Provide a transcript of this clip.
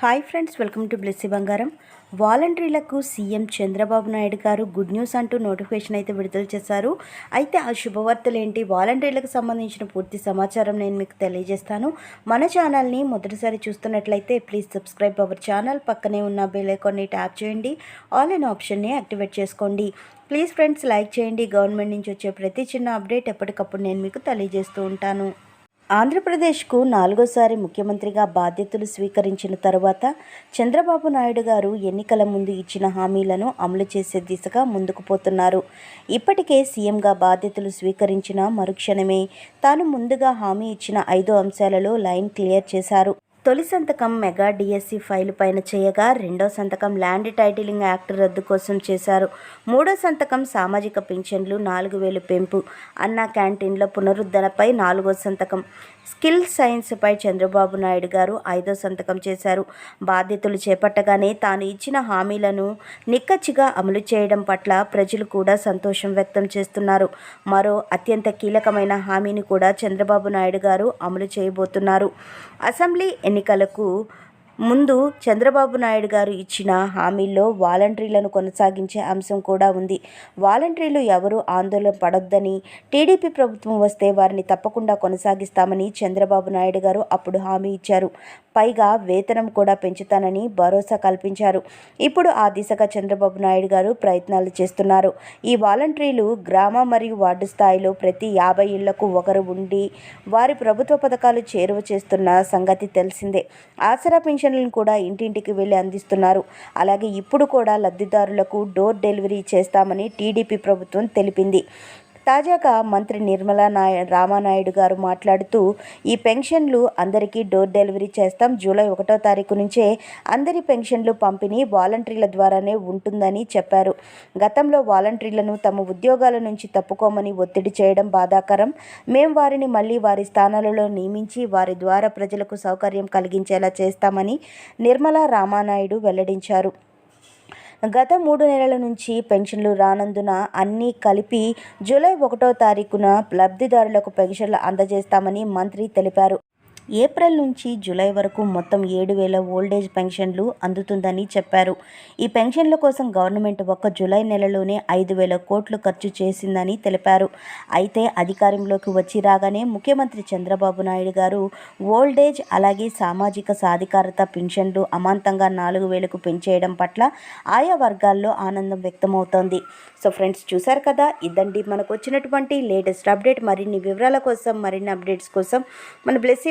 Hi friends welcome to Blessy Bangaram. వాలంటీర్లకు CM Chandrababu Naidu గారు good news అంటూ నోటిఫికేషన్ అయితే విడుదల చేశారు. అయితే ఆ శుభవార్తలు ఏంటి? వాలంటీర్లకు సంబంధించిన పూర్తి సమాచారం నేను మీకు తెలియజేస్తాను. మన ఛానల్ని మొదటిసారి చూస్తున్నట్లయితే ప్లీజ్ సబ్స్క్రైబ్ అవర్ ఛానల్. పక్కనే ఉన్న బెల్ ఐకాన్ని ట్యాప్ చేయండి. ఆల్ ఇన్ ఆప్షన్ని యాక్టివేట్ చేసుకోండి. ప్లీజ్ ఫ్రెండ్స్ లైక్ చేయండి. గవర్నమెంట్ నుంచి వచ్చే ప్రతి చిన్న అప్డేట్ ఎప్పటికప్పుడు నేను మీకు తెలియజేస్తూ ఉంటాను. ఆంధ్రప్రదేశ్కు నాలుగోసారి ముఖ్యమంత్రిగా బాధ్యతలు స్వీకరించిన తరువాత చంద్రబాబు నాయుడు గారు ఎన్నికల ముందు ఇచ్చిన హామీలను అమలు చేసే దిశగా ముందుకు పోతున్నారు. ఇప్పటికే సీఎంగా బాధ్యతలు స్వీకరించిన మరుక్షణమే తాను ముందుగా హామీ ఇచ్చిన ఐదు అంశాలలో లైన్ క్లియర్ చేశారు. తొలి సంతకం మెగా డిఎస్సి ఫైలు పైన చేయగా రెండో సంతకం ల్యాండ్ టైటిలింగ్ యాక్ట్ రద్దు కోసం చేశారు. మూడో సంతకం సామాజిక పింఛన్లు నాలుగు వేలు పెంపు. అన్న క్యాంటీన్ల పునరుద్ధరణపై నాలుగో సంతకం. స్కిల్ సైన్స్పై చంద్రబాబు నాయుడు గారు ఐదో సంతకం చేశారు. బాధ్యతలు చేపట్టగానే తాను ఇచ్చిన హామీలను నిక్కచ్చిగా అమలు చేయడం పట్ల ప్రజలు కూడా సంతోషం వ్యక్తం చేస్తున్నారు. మరో అత్యంత కీలకమైన హామీని కూడా చంద్రబాబు నాయుడు గారు అమలు చేయబోతున్నారు. అసెంబ్లీ ఎన్నికలకు ముందు చంద్రబాబు నాయుడు గారు ఇచ్చిన హామీల్లో వాలంటీర్లను కొనసాగించే అంశం కూడా ఉంది. వాలంటీర్లు ఎవరూ ఆందోళన పడొద్దని టీడీపీ ప్రభుత్వం వస్తే వారిని తప్పకుండా కొనసాగిస్తామని చంద్రబాబు నాయుడు గారు అప్పుడు హామీ ఇచ్చారు. పైగా వేతనం కూడా పెంచుతానని భరోసా కల్పించారు. ఇప్పుడు ఆ దిశగా చంద్రబాబు నాయుడు గారు ప్రయత్నాలు చేస్తున్నారు. ఈ వాలంటీర్లు గ్రామ మరియు వార్డు స్థాయిలో ప్రతి యాభై ఇళ్ళకు ఒకరు ఉండి వారి ప్రభుత్వ పథకాలు చేరువ చేస్తున్న సంగతి తెలిసిందే. ఆసరా పెన్షన్లను కూడా ఇంటింటికి వెళ్ళి అందిస్తున్నారు. అలాగే ఇప్పుడు కూడా లబ్ధిదారులకు డోర్ డెలివరీ చేస్తామని టీడీపీ ప్రభుత్వం తెలిపింది. తాజాగా మంత్రి నిర్మలా నాయ రామానాయుడు గారు మాట్లాడుతూ ఈ పెన్షన్లు అందరికీ డోర్ డెలివరీ చేస్తాం. జూలై ఒకటో తారీఖు నుంచే అందరి పెన్షన్లు పంపిణీ వాలంటీర్ల ద్వారానే ఉంటుందని చెప్పారు. గతంలో వాలంటీర్లను తమ ఉద్యోగాల నుంచి తప్పుకోమని ఒత్తిడి చేయడం బాధాకరం. మేం వారిని మళ్ళీ వారి స్థానాలలో నియమించి వారి ద్వారా ప్రజలకు సౌకర్యం కలిగించేలా చేస్తామని నిర్మలా రామానాయుడు వెల్లడించారు. గత మూడు నెలల నుంచి పెన్షన్లు రానందున అన్నీ కలిపి జూలై ఒకటో తారీఖున లబ్ధిదారులకు పెన్షన్లు అందజేస్తామని మంత్రి తెలిపారు. ఏప్రిల్ నుంచి జూలై వరకు మొత్తం ఏడు వేల ఓల్డేజ్ పెన్షన్లు అందుతుందని చెప్పారు. ఈ పెన్షన్ల కోసం గవర్నమెంట్ ఒక్క జూలై నెలలోనే ఐదు వేల కోట్లు ఖర్చు చేసిందని తెలిపారు. అయితే అధికారంలోకి వచ్చి రాగానే ముఖ్యమంత్రి చంద్రబాబు నాయుడు గారు ఓల్డేజ్ అలాగే సామాజిక సాధికారత పెన్షన్లు అమాంతంగా నాలుగు వేలకు పెంచేయడం పట్ల ఆయా వర్గాల్లో ఆనందం వ్యక్తమవుతోంది. సో ఫ్రెండ్స్ చూశారు కదా? ఇదండి మనకు వచ్చినటువంటి లేటెస్ట్ అప్డేట్. మరిన్ని వివరాల కోసం మరిన్ని అప్డేట్స్ కోసం మన బ్లెస్సీ